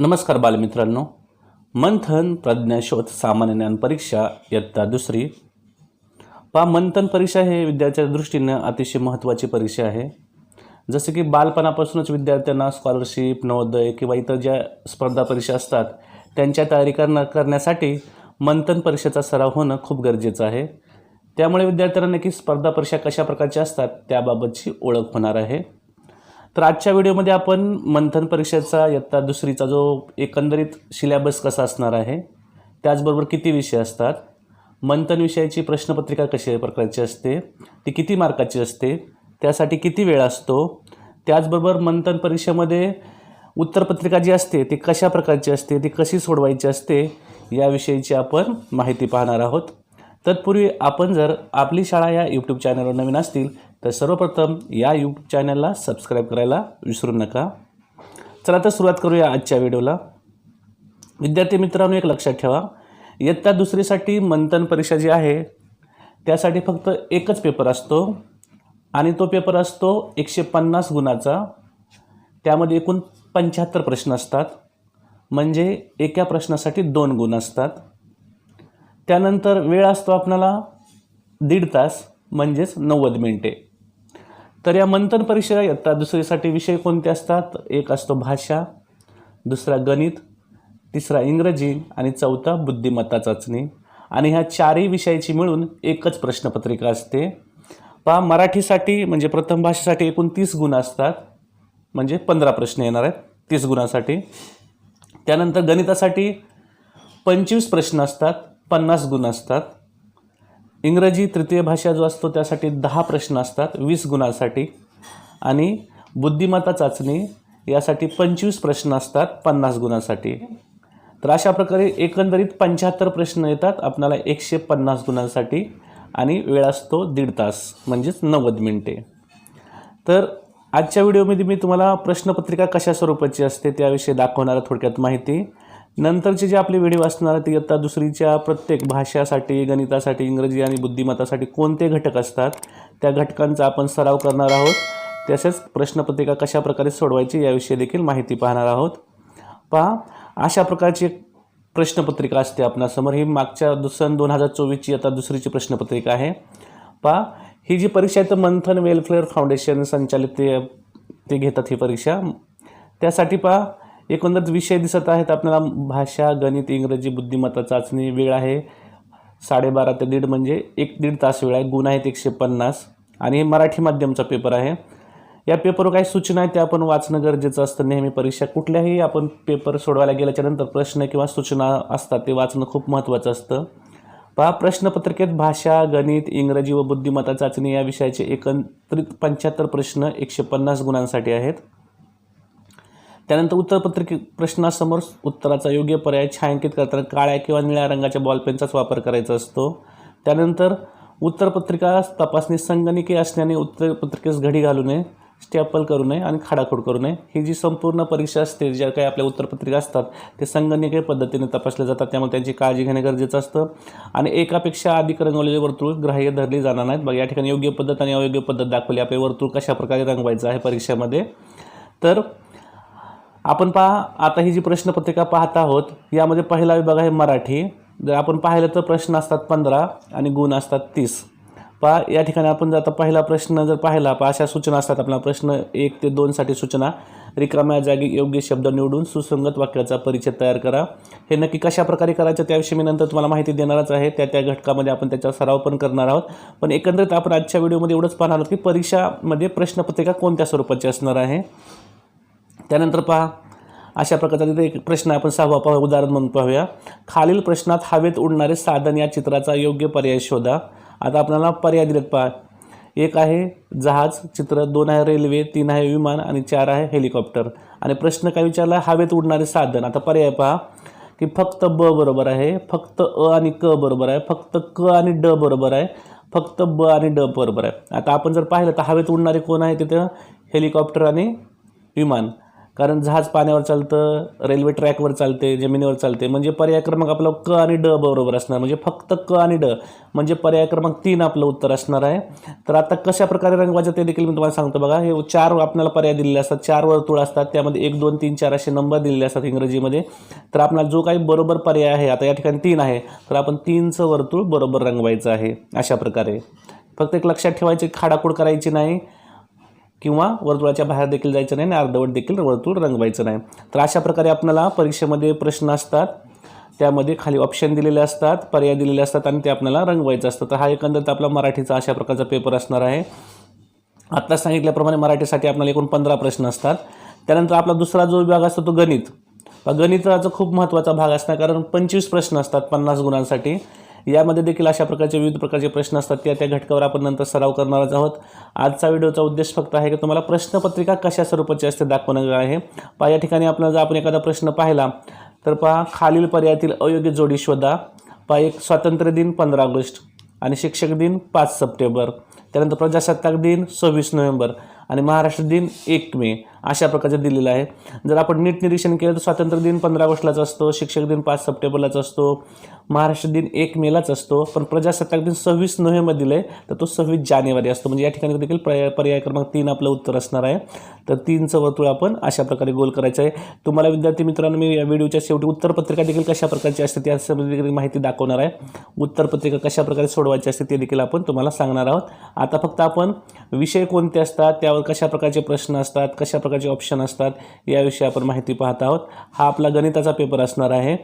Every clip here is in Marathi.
नमस्कार बालमित्रांनो. मंथन प्रज्ञाशोध सामान्य ज्ञान परीक्षा इयत्ता दुसरी. पा मंथन परीक्षा हे विद्यार्थ्याच्या दृष्टीनं अतिशय महत्त्वाची परीक्षा आहे. जसं की बालपणापासूनच विद्यार्थ्यांना स्कॉलरशिप नवोदय किंवा इतर ज्या स्पर्धा परीक्षा असतात त्यांच्या तयारी करणं करण्यासाठी मंथन परीक्षेचा सराव होणं खूप गरजेचं आहे. त्यामुळे विद्यार्थ्यांना नक्की स्पर्धा परीक्षा कशा प्रकारच्या असतात त्याबाबतची ओळख होणार आहे. तर आजच्या व्हिडिओमध्ये आपण मंथन परीक्षेचा इयत्ता दुसरीचा जो एकंदरीत सिलेबस कसा असणार आहे त्याचबरोबर किती विषय असतात मंथन विषयाची प्रश्नपत्रिका कशा प्रकारची असते ती किती मार्काची असते त्यासाठी किती वेळ असतो त्याचबरोबर मंथन परीक्षेमध्ये उत्तरपत्रिका जी असते ती कशा प्रकारची असते ती कशी सोडवायची असते याविषयीची आपण माहिती पाहणार आहोत. तत्पूर्वी आपण जर आपली शाळा या यूट्यूब चॅनलवर नवीन असतील तर सर्वप्रथम या यूट्यूब चॅनलला सबस्क्राईब करायला विसरू नका. चला तर सुरुवात करूया आजच्या व्हिडिओला विद्यार्थी मित्रांनो एक लक्षात ठेवा. इयत्ता दुसरीसाठी मंथन परीक्षा जी आहे त्यासाठी फक्त एकच पेपर असतो आणि तो पेपर असतो एकशे पन्नास गुणाचा. त्यामध्ये एकूण पंच्याहत्तर प्रश्न असतात. म्हणजे एका प्रश्नासाठी दोन गुण असतात. त्यानंतर वेळ असतो आपणाला दीड तास म्हणजेच नव्वद मिनटे. तर या मंथन परीक्षा इयत्ता दुसरीसाठी विषय कोणते असतात? एक असतो भाषा दुसरा गणित तिसरा इंग्रजी आणि चौथा बुद्धिमत्ता चाचणी. आणि ह्या चारही विषयाची मिळून एकच प्रश्नपत्रिका असते. पहा मराठीसाठी म्हणजे प्रथम भाषेसाठी एकूण तीस गुण असतात. म्हणजे पंधरा प्रश्न येणार आहेत तीस गुणासाठी. त्यानंतर गणितासाठी पंचवीस प्रश्न असतात. पन्नास गुण असतात. इंग्रजी तृतीय भाषा जो असतो त्यासाठी दहा प्रश्न असतात वीस गुणासाठी. आणि बुद्धिमत्ता चाचणी यासाठी पंचवीस प्रश्न असतात पन्नास गुणासाठी. तर अशा प्रकारे एकंदरीत पंच्याहत्तर प्रश्न येतात आपल्याला एकशे पन्नास गुणांसाठी. आणि वेळ असतो दीड तास म्हणजेच नव्वद मिनटे. तर आजच्या व्हिडिओमध्ये मी तुम्हाला प्रश्नपत्रिका कशा स्वरूपाची असते त्याविषयी दाखवणारा थोडक्यात माहिती. नंतरचे जे आपले व्हिडिओ असणार ते इयत्ता दुसरीच्या प्रत्येक भाषासाठी गणितासाठी इंग्रजी आणि बुद्धिमत्तासाठी कोणते घटक असतात त्या घटकांचा आपण सराव करणार आहोत. तसेच प्रश्नपत्रिका कशा प्रकारे सोडवायची याविषयी देखील माहिती पाहणार आहोत. पहा अशा प्रकारची एक प्रश्नपत्रिका असते आपणासमोर. ही मागच्या दु सन दोन हजार चोवीसची आता दुसरीची प्रश्नपत्रिका आहे. पहा ही जी परीक्षा आहे तर मंथन वेलफेअर फाउंडेशन संचालित ते ते घेतात ही परीक्षा. त्यासाठी पहा एकंदरीत विषय दिसत आहेत. आपल्याला भाषा गणित इंग्रजी बुद्धिमत्ता चाचणी वेळ आहे. साडेबारा ते दीड म्हणजे एक दीड तास वेळ आहे. गुण आहेत एकशे पन्नास. आणि हे मराठी माध्यमचा पेपर आहे. या पेपरवर काही सूचना आहेत त्या आपण वाचणं गरजेचं असतं. नेहमी परीक्षा कुठल्याही आपण पेपर सोडवायला गेल्याच्यानंतर प्रश्न किंवा सूचना असतात ते वाचणं खूप महत्त्वाचं असतं. पहा प्रश्नपत्रिकेत भाषा गणित इंग्रजी व बुद्धिमत्ता चाचणी या विषयाचे एकत्रित पंच्याहत्तर प्रश्न एकशे पन्नास गुणांसाठी आहेत. त्यानंतर उत्तरपत्रिके प्रश्नासमोर उत्तराचा योग्य पर्याय छायांकित करताना काळ्या किंवा निळ्या रंगाच्या बॉलपेनचाच वापर करायचा असतो. त्यानंतर उत्तरपत्रिका तपासणी संगणकीय असल्याने उत्तरपत्रिकेस घडी घालू नये स्टॅपल करू नये आणि खाडाखोड करू नये. ही जी संपूर्ण परीक्षा असते ज्या काही आपल्या उत्तरपत्रिका असतात ते संगणकीय पद्धतीने तपासल्या जातात. त्यामुळे त्यांची काळजी घेणे गरजेचं असतं. आणि एकापेक्षा अधिक रंगवलेले वर्तुळ ग्राह्य धरली जाणार नाहीत. बघा या ठिकाणी योग्य पद्धत आणि अयोग्य पद्धत दाखवली. आपले वर्तुळ कशाप्रकारे रंगवायचं आहे परीक्षेमध्ये? तर आपण पहा आता ही जी प्रश्नपत्रिका पाहत आहोत यामध्ये पहिला विभाग आहे मराठी. जर आपण पाहिलं तर प्रश्न असतात पंधरा आणि गुण असतात तीस. पहा या ठिकाणी आपण जर आता पहिला प्रश्न जर पाहिला पहा अशा सूचना असतात आपला प्रश्न एक ते दोनसाठी सूचना. रिकाम्या जागी योग्य शब्द निवडून सुसंगत वाक्याचा परिचय तयार करा. हे नक्की कशा प्रकारे करायचं त्याविषयी मी नंतर तुम्हाला माहिती देणारच आहे. त्या त्या घटकामध्ये आपण त्याचा सराव पण करणार आहोत. पण एकंदरीत आपण आजच्या व्हिडिओमध्ये एवढंच पाहणार आहोत की परीक्षामध्ये प्रश्नपत्रिका कोणत्या स्वरूपाची असणार आहे? त्यानंतर पहा अशा प्रकारचा तिथे एक प्रश्न आपण सहावा पाहू उदाहरण म्हणून पाहूया. खालील प्रश्नात हवेत उडणारे साधन या चित्राचा योग्य पर्याय शोधा. आता आपल्याला पर्याय दिलेत पहा. एक आहे जहाज चित्र दोन आहे रेल्वे तीन आहे विमान आणि चार आहे हेलिकॉप्टर. आणि प्रश्न काय विचारला? हवेत उडणारे साधन. आता पर्याय पहा की फक्त ब बरोबर आहे फक्त अ आणि क बरोबर आहे फक्त क आणि ड बरोबर आहे फक्त ब आणि ड बरोबर आहे. आता आपण जर पाहिलं तर हवेत उडणारे कोण आहे तिथं? हेलिकॉप्टर आणि विमान. कारण जहाज पाण्यावर चालतं रेल्वे ट्रॅकवर चालते जमिनीवर चालते. म्हणजे पर्याय क्रमांक आपला क आणि ड बरोबर असणार. म्हणजे फक्त क आणि ड. म्हणजे पर्याय क्रमांक तीन आपलं उत्तर असणार आहे. तर आता कशा प्रकारे रंगवायचं ते देखील मी तुम्हाला सांगतो बघा. हे चार आपल्याला पर्याय दिलेले असतात. चार वर्तुळ असतात. त्यामध्ये एक दोन तीन चार असे नंबर दिलेले असतात इंग्रजीमध्ये. तर आपल्याला जो काही बरोबर पर्याय आहे आता या ठिकाणी तीन आहे. तर आपण तीनचं वर्तुळ बरोबर रंगवायचं आहे अशा प्रकारे. फक्त एक लक्षात ठेवायचे खाडाखोड करायची नाही. किंवा वर्तुळाच्या बाहेर देखील जायचं नाही आणि अर्धवट देखील वर्तुळ रंगवायचं नाही. तर अशा प्रकारे आपल्याला परीक्षेमध्ये प्रश्न असतात त्यामध्ये खाली ऑप्शन दिलेले असतात पर्याय दिलेले असतात आणि ते आपल्याला रंगवायचं असतं. तर हा एकंदरीत आपला मराठीचा अशा प्रकारचा पेपर असणार आहे. आत्ता सांगितल्याप्रमाणे मराठीसाठी आपल्याला एकूण पंधरा प्रश्न असतात. त्यानंतर आपला दुसरा जो विभाग असतो तो गणित. गणिताचा खूप महत्त्वाचा भाग असणार कारण पंचवीस प्रश्न असतात पन्नास गुणांसाठी. यामध्ये देखील अशा प्रकारचे विविध प्रकारचे प्रश्न असतात. त्या त्या घटकावर आपण नंतर सराव करणारच आहोत. आजचा व्हिडिओचा उद्देश फक्त आहे की तुम्हाला प्रश्नपत्रिका कशा स्वरूपाची असते दाखवणं आहे. पहा या ठिकाणी आपल्याला जर आपण एखादा प्रश्न पाहिला तर पहा खालील पर्यायातील अयोग्य जोडी शोधा. पहा एक स्वातंत्र्य दिन पंधरा ऑगस्ट आणि शिक्षक दिन पाच सप्टेंबर. त्यानंतर प्रजासत्ताक दिन सव्वीस नोव्हेंबर आणि महाराष्ट्र दिन एक मे. अशा प्रकारचं दिलेलं आहे. जर आपण नीट निरीक्षण केलं तर स्वातंत्र्य दिन पंधरा ऑगस्टलाच असतो शिक्षक दिन पाच सप्टेंबरलाच असतो महाराष्ट्र दिन एक मेलाच असतो पण प्रजासत्ताक दिन सव्वीस नोव्हेंबर दिलं आहे तर तो सव्वीस जानेवारी असतो. म्हणजे या ठिकाणी देखील पर्याय पर्याय क्रमांक तीन आपलं उत्तर असणार आहे. तर तीनचं वर्तुळ आपण अशा प्रकारे गोल करायचं आहे. तुम्हाला विद्यार्थी मित्रांनो मी या व्हिडिओच्या शेवटी उत्तरपत्रिका देखील कशा प्रकारची असते त्या संबंधी देखील माहिती दाखवणार आहे. उत्तरपत्रिका कशा प्रकारे सोडवायची असते ते देखील आपण तुम्हाला सांगणार आहोत. आता फक्त आपण विषय कोणते असतात त्यावर कशा प्रकारचे प्रश्न असतात कशा प्रकारचे ऑप्शन असतात. याविषयी आपण माहिती पाहत आहोत. हा आपला गणिताचा पेपर असणार आहे.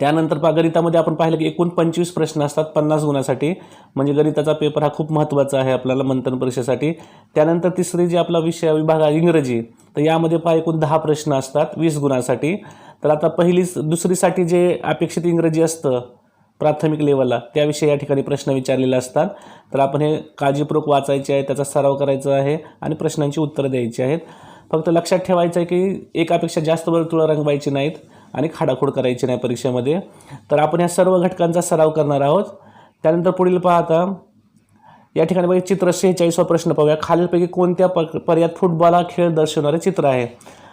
त्यानंतर पहा गणितामध्ये आपण पाहिलं की एकूण पंचवीस प्रश्न असतात पन्नास गुणासाठी. म्हणजे गणिताचा पेपर हा खूप महत्त्वाचा आहे आपल्याला मंथन परीक्षेसाठी. त्यानंतर तिसरी जी आपला विषय विभाग आहे इंग्रजी. तर यामध्ये पहा एकूण दहा प्रश्न असतात वीस गुणासाठी. तर आता पहिलीच दुसरीसाठी जे अपेक्षित इंग्रजी असतं प्राथमिक लेवलला. त्याविषयी या ठिकाणी प्रश्न विचारलेले असतात. तर आपण हे काळजीपूर्वक वाचायचे आहे त्याचा सराव करायचा आहे आणि प्रश्नांची उत्तरं द्यायची आहेत. फक्त लक्षात ठेवायचं आहे की एकापेक्षा जास्त वर्तुळं रंगवायची नाहीत आणि खाडाखोड करायची नाही परीक्षेमध्ये. तर आपण ह्या सर्व घटकांचा सराव करणार आहोत. त्यानंतर पुढील पाहता या ठिकाणी बघा चित्र सेहेचाळीसवा प्रश्न पाहूया. खालीलपैकी कोणत्या प पर्यायात फुटबॉल हा खेळ दर्शवणारे चित्र आहे?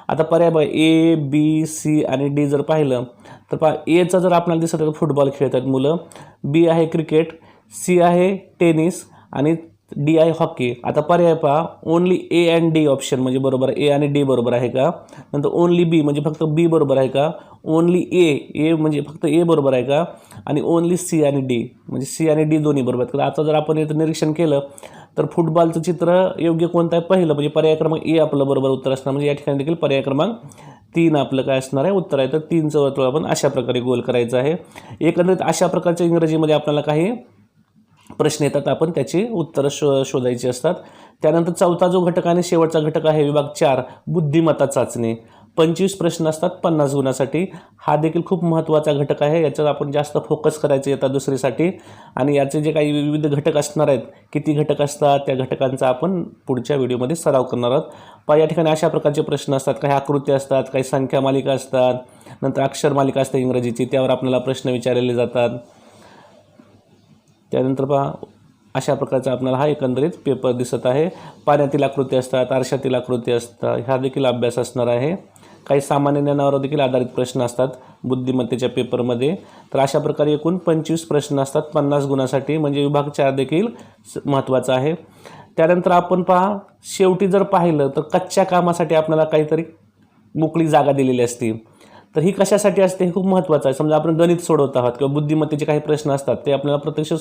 आता पर्याय बघा ए बी सी आणि डी जर पाहिलं तर पहा एचं जर आपल्याला दिसत तर फुटबॉल खेळतात मुलं. बी आहे क्रिकेट सी आहे टेनिस आणि डी आहे हॉकी आता पर्याय पहा only A and D option म्हणजे बरोबर ए आणि डी बरोबर आहे का? नंतर ओनली बी म्हणजे फक्त बी बरोबर आहे का? ओनली ए ए म्हणजे फक्त ए बरोबर आहे का? आणि ओनली सी आणि डी म्हणजे सी आणि डी दोन्ही बरोबर आहेत. आता जर आपण याचं निरीक्षण केलं तर फुटबॉलचं चित्र योग्य कोणतं आहे? पहिलं म्हणजे पर्याय क्रमांक ए आपलं बरोबर उत्तर असणार. म्हणजे या ठिकाणी देखील पर्याय क्रमांक तीन आपलं काय असणार आहे? उत्तर आहे. तर तीनचं वर्तुळ आपण अशा प्रकारे गोल करायचं आहे. एकंदरीत अशा प्रकारच्या इंग्रजीमध्ये आपल्याला काही प्रश्न येतात. आपण त्याची उत्तरं शो शोधायची असतात. त्यानंतर चौथा जो घटक आणि शेवटचा घटक आहे विभाग चार बुद्धिमत्ता चाचणी. पंचवीस प्रश्न असतात पन्नास गुणासाठी. हा देखील खूप महत्त्वाचा घटक आहे याच्यावर आपण जास्त फोकस करायचं येतात दुसरीसाठी. आणि याचे जे काही विविध घटक असणार आहेत किती घटक असतात त्या घटकांचा आपण पुढच्या व्हिडिओमध्ये सराव करणार आहोत. पहा या ठिकाणी अशा प्रकारचे प्रश्न असतात. काही आकृती असतात काही संख्या मालिका असतात नंतर अक्षर मालिका असते इंग्रजीची त्यावर आपल्याला प्रश्न विचारलेले जातात. त्यानंतर पहा अशा प्रकारचा आपल्याला हा एकंदरीत पेपर दिसत आहे. पाण्यातील आकृती असतात आरशातील आकृती असतात ह्या देखील अभ्यास असणार आहे. काही सामान्य ज्ञानावर देखील आधारित प्रश्न असतात. बुद्धिमत्तेच्या पेपरमध्ये. तर अशा प्रकारे एकूण पंचवीस प्रश्न असतात. पन्नास गुणासाठी म्हणजे विभाग चार देखील महत्त्वाचा आहे. त्यानंतर आपण पहा शेवटी जर पाहिलं तर कच्च्या कामासाठी आपल्याला काहीतरी मोकळी जागा दिलेली असते. तर ही कशासाठी असते? हे खूप महत्त्वाचं आहे. समजा आपण गणित सोडवत आहोत किंवा बुद्धिमत्तेचे काही प्रश्न असतात ते आपल्याला प्रत्यक्ष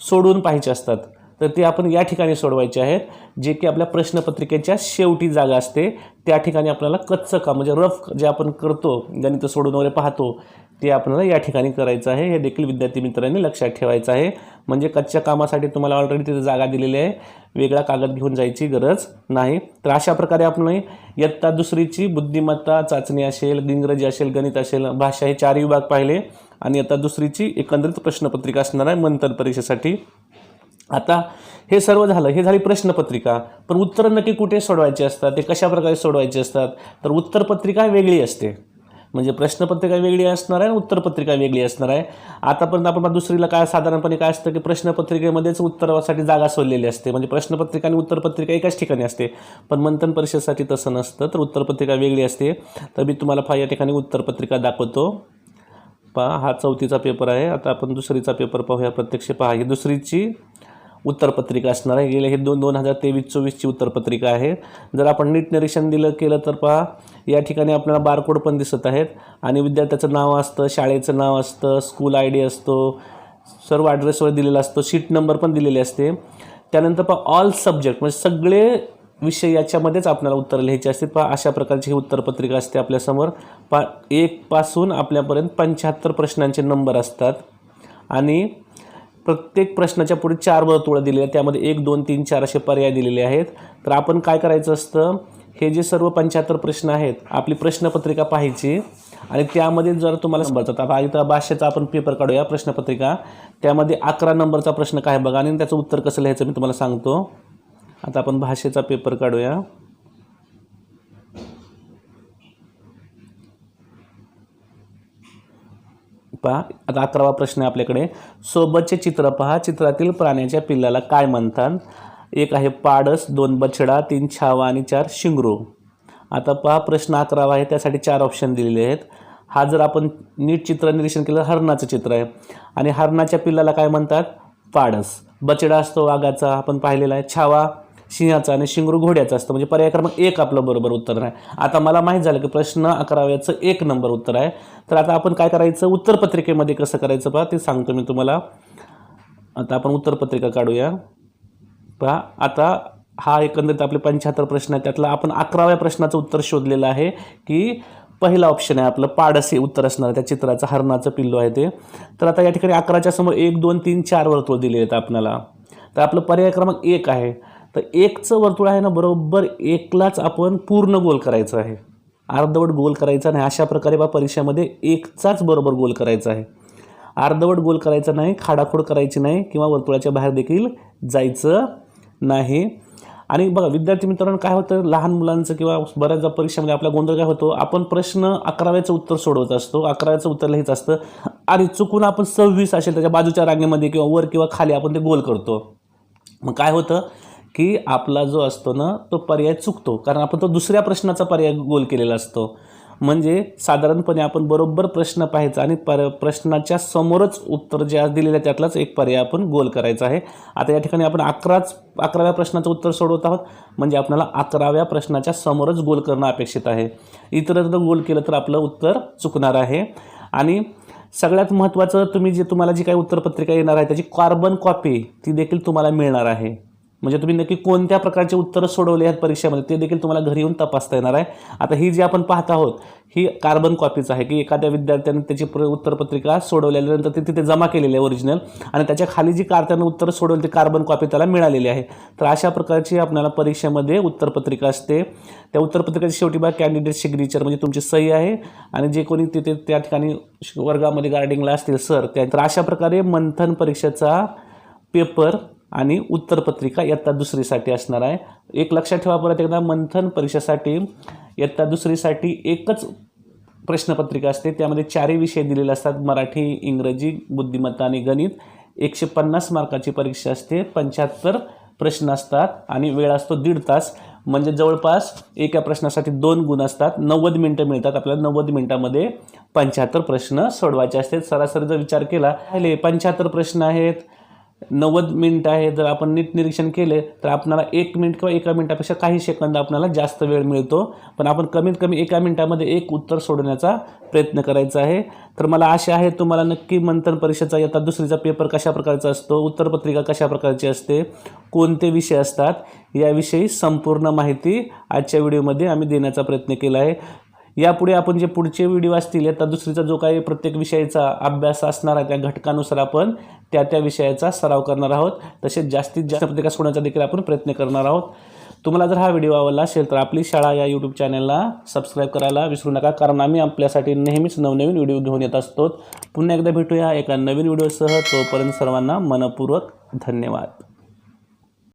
सोडवून पाहिजे असतात. तर ते आपण या ठिकाणी सोडवायचे आहेत जे की आपल्या प्रश्नपत्रिकेच्या शेवटी जागा असते. त्या ठिकाणी आपल्याला कच्चं काम म्हणजे रफ जे आपण करतो गणित सोडून वगैरे पाहतो ते आपल्याला या ठिकाणी करायचं आहे. हे देखील विद्यार्थी मित्रांनी लक्षात ठेवायचं आहे. म्हणजे कच्च्या कामासाठी तुम्हाला ऑलरेडी तिथे जागा दिलेली आहे. वेगळा कागद घेऊन जायची गरज नाही. तर अशा प्रकारे आपण इयत्ता दुसरीची बुद्धिमत्ता चाचणी असेल इंग्रजी असेल गणित असेल भाषा हे चारही विभाग पाहिले. आणि आता दुसरीची एकंदरीत प्रश्नपत्रिका असणार आहे मंथन परीक्षेसाठी. आता हे सर्व झालं हे झाली प्रश्नपत्रिका. पण उत्तरं नक्की कुठे सोडवायची असतात? ते कशाप्रकारे सोडवायचे असतात? तर उत्तरपत्रिका वेगळी असते. म्हणजे प्रश्नपत्रिका वेगळी असणार आहे आणि उत्तरपत्रिका वेगळी असणार आहे. आतापर्यंत आपण दुसरीला काय साधारणपणे काय असतं की प्रश्नपत्रिकेमध्येच उत्तरासाठी जागा सोडलेली असते. म्हणजे प्रश्नपत्रिका आणि उत्तरपत्रिका एकाच ठिकाणी असते. पण मंथन परीक्षेसाठी तसं नसतं. तर उत्तरपत्रिका वेगळी असते. तर मी तुम्हाला फार या ठिकाणी उत्तरपत्रिका दाखवतो. पहा हा चौथीचा पेपर आहे. आता आपण दुसरीचा पेपर पाहूया. प्रत्यक्ष पहा. ही दुसरीची उत्तरपत्रिका असणार आहे. गेले हे दोन दोन हजार तेवीस चोवीसची उत्तरपत्रिका आहे जर आपण नीट निरीक्षण दिलं केलं तर पहा या ठिकाणी आपल्याला बारकोड पण दिसत आहेत. आणि विद्यार्थ्याचं नाव असतं शाळेचं नाव असतं स्कूल आय डी असतो सर्व ॲड्रेसवर दिलेला असतो सीट नंबर पण दिलेले असते. त्यानंतर पहा ऑल सब्जेक्ट म्हणजे सगळे विषय याच्यामध्येच आपल्याला उत्तर लिहायचे असते. पहा अशा प्रकारची ही उत्तरपत्रिका असते आपल्यासमोर पा एकपासून आपल्यापर्यंत पंच्याहत्तर प्रश्नांचे नंबर असतात. आणि प्रत्येक प्रश्नाच्या पुढे चार वर्तुळं दिलेली आहेत त्यामध्ये एक दोन तीन चार असे पर्याय दिलेले आहेत. तर आपण काय करायचं असतं? हे जे सर्व पंच्याहत्तर प्रश्न आहेत आपली प्रश्नपत्रिका पाहायची. आणि त्यामध्ये जर तुम्हाला समजतात आता इथं भाषेचा आपण पेपर काढूया प्रश्नपत्रिका. त्यामध्ये अकरा नंबरचा प्रश्न काय बघा. आणि त्याचं उत्तर कसं लिहायचं मी तुम्हाला सांगतो. आता आपण भाषेचा पेपर काढूया. पहा. आता अकरावा प्रश्न आहे आपल्याकडे. सोबतचे चित्र पहा. चित्रातील प्राण्याच्या पिल्लाला काय म्हणतात? एक आहे पाडस दोन बछडा तीन छावा आणि चार शिंगरू. आता पहा प्रश्न अकरावा आहे. त्यासाठी चार ऑप्शन दिलेले आहेत. हा जर आपण नीट चित्र निरीक्षण केलं हरणाचं चित्र आहे. आणि हरणाच्या पिल्लाला काय म्हणतात? पाडस. बछडा असतो वाघाचा. आपण पाहिलेला आहे. छावा. सिंहाचा आणि शिंगरू घोड्याचा असतं. म्हणजे पर्याय क्रमांक एक आपलं बरोबर उत्तर आहे आता मला माहीत झालं की प्रश्न अकराव्याचं एक नंबर उत्तर आहे. तर आता आपण काय करायचं? उत्तरपत्रिकेमध्ये कसं करायचं पहा? ते सांगतो मी तुम्हाला. आता आपण उत्तरपत्रिका काढूया. पहा आता हा एकंदरीत आपले पंच्याहत्तर प्रश्न आहे त्यातला आपण अकराव्या प्रश्नाचं उत्तर शोधलेलं आहे की पहिला ऑप्शन आहे आपलं पाडस हे उत्तर असणार आहे. त्या चित्राचं हरणाचं पिल्लू आहे ते. तर आता या ठिकाणी अकराच्या समोर एक दोन तीन चार वर्तुळ दिले आहेत आपल्याला. तर आपलं पर्याय क्रमांक एक आहे. तर एकचं वर्तुळ आहे ना बरोबर एकलाच आपण पूर्ण गोल करायचं आहे. अर्धवट गोल करायचा नाही अशा प्रकारे बा परीक्षेमध्ये एकचाच बरोबर गोल करायचा आहे. अर्धवट गोल करायचा नाही खाडाखोड करायची नाही किंवा वर्तुळाच्या बाहेर देखील जायचं नाही. आणि बघा विद्यार्थी मित्रांनो काय होतं? लहान मुलांचं किंवा बऱ्याचदा परीक्षेमध्ये आपला गोंधळ काय होतो? आपण प्रश्न अकराव्याचं उत्तर सोडवत असतो. अकराव्याचं उत्तर लिहायचं असतं. आणि चुकून आपण सव्वीस असेल त्याच्या बाजूच्या रांगेमध्ये किंवा वर किंवा खाली आपण ते गोल करतो. मग काय होतं? की आपला जो असतो ना तो पर्याय चुकतो. कारण आपण तो दुसऱ्या प्रश्नाचा पर्याय गोल केलेला असतो. म्हणजे साधारणपणे आपण बरोबर प्रश्न पाहायचा आणि पर प्रश्नाच्या समोरच उत्तर जे आज दिलेलं आहे त्यातलाच एक पर्याय आपण गोल करायचा आहे. आता या ठिकाणी आपण अकराच अकराव्या प्रश्नाचं उत्तर सोडवत आहोत. म्हणजे आपल्याला अकराव्या प्रश्नाच्या समोरच गोल करणं अपेक्षित आहे. इतर जर गोल केलं तर आपलं उत्तर चुकणार आहे. आणि सगळ्यात महत्त्वाचं तुम्ही जे तुम्हाला जी काही उत्तरपत्रिका येणार आहे त्याची कार्बन कॉपी ती देखील तुम्हाला मिळणार आहे. म्हणजे तुम्ही नक्की कोणत्या प्रकारचे उत्तरं सोडवले आहेत परीक्षेमध्ये ते देखील तुम्हाला घरी येऊन तपासता येणार आहे. आता ही जी आपण पाहत आहोत ही कार्बन कॉपीच आहे की एखाद्या विद्यार्थ्याने त्याची प्र उत्तरपत्रिका सोडवल्यानंतर ती तिथे जमा केलेली आहे ओरिजिनल आणि त्याच्याखाली जी कार त्यानं उत्तरं सोडवली ती कार्बन कॉपी त्याला मिळालेली आहे. तर अशा प्रकारची आपल्याला परीक्षेमध्ये उत्तरपत्रिका असते. त्या उत्तरपत्रिकेची शेवटी बा कॅन्डिडेट सिग्नेचर म्हणजे तुमची सही आहे आणि जे कोणी तिथे त्या ठिकाणी वर्गामध्ये गार्डिंगला असतील सर त्या तर अशा प्रकारे मंथन परीक्षेचा पेपर आणि उत्तरपत्रिका इयत्ता दुसरीसाठी असणार आहे. एक लक्षात ठेवा परत एकदा मंथन परीक्षेसाठी इयत्ता दुसरीसाठी एकच प्रश्नपत्रिका असते. त्यामध्ये चारही विषय दिलेले असतात. मराठी इंग्रजी बुद्धिमत्ता आणि गणित. एकशे पन्नास मार्काची परीक्षा असते. पंच्याहत्तर प्रश्न असतात आणि वेळ असतो दीड तास. म्हणजे जवळपास एका प्रश्नासाठी दोन गुण असतात. नव्वद मिनटं मिळतात. आपल्याला नव्वद मिनटामध्ये पंच्याहत्तर प्रश्न सोडवायचे असतात. सरासरी जर विचार केला पहिले पंच्याहत्तर प्रश्न आहेत. नव्वद मिनिट आहे जर आपण नीट निरीक्षण केले तर आपल्याला एक मिनिट किंवा एका मिनिटापेक्षा काही सेकंद आपल्याला जास्त वेळ मिळतो. पण आपण कमीत कमी एका मिनिटामध्ये एक उत्तर सोडवण्याचा प्रयत्न करायचा आहे. तर मला आशा आहे तुम्हाला नक्की मंथन परीक्षेचा येता दुसरीचा पेपर कशा प्रकारचा असतो उत्तरपत्रिका कशा प्रकारची असते कोणते विषय असतात याविषयी संपूर्ण माहिती आजच्या व्हिडिओमध्ये आम्ही देण्याचा प्रयत्न केला आहे. यापुढे आपण जे पुढचे व्हिडिओ असतील आता दुसरीचा जो काही प्रत्येक विषयाचा अभ्यास असणार आहे त्या घटकानुसार आपण त्या त्या विषयाचा सराव करणार आहोत. तसेच जास्तीत जास्त पत्रिका होण्याचा देखील आपण प्रयत्न करणार आहोत. तुम्हाला जर हा व्हिडिओ आवडला असेल तर आपली शाळा या यूट्यूब चॅनलला सबस्क्राईब करायला विसरू नका कारण आम्ही आपल्यासाठी नेहमीच नवनवीन व्हिडिओ घेऊन येत असतो. पुन्हा एकदा भेटूया एका नवीन व्हिडिओसह तोपर्यंत सर्वांना मनपूर्वक धन्यवाद.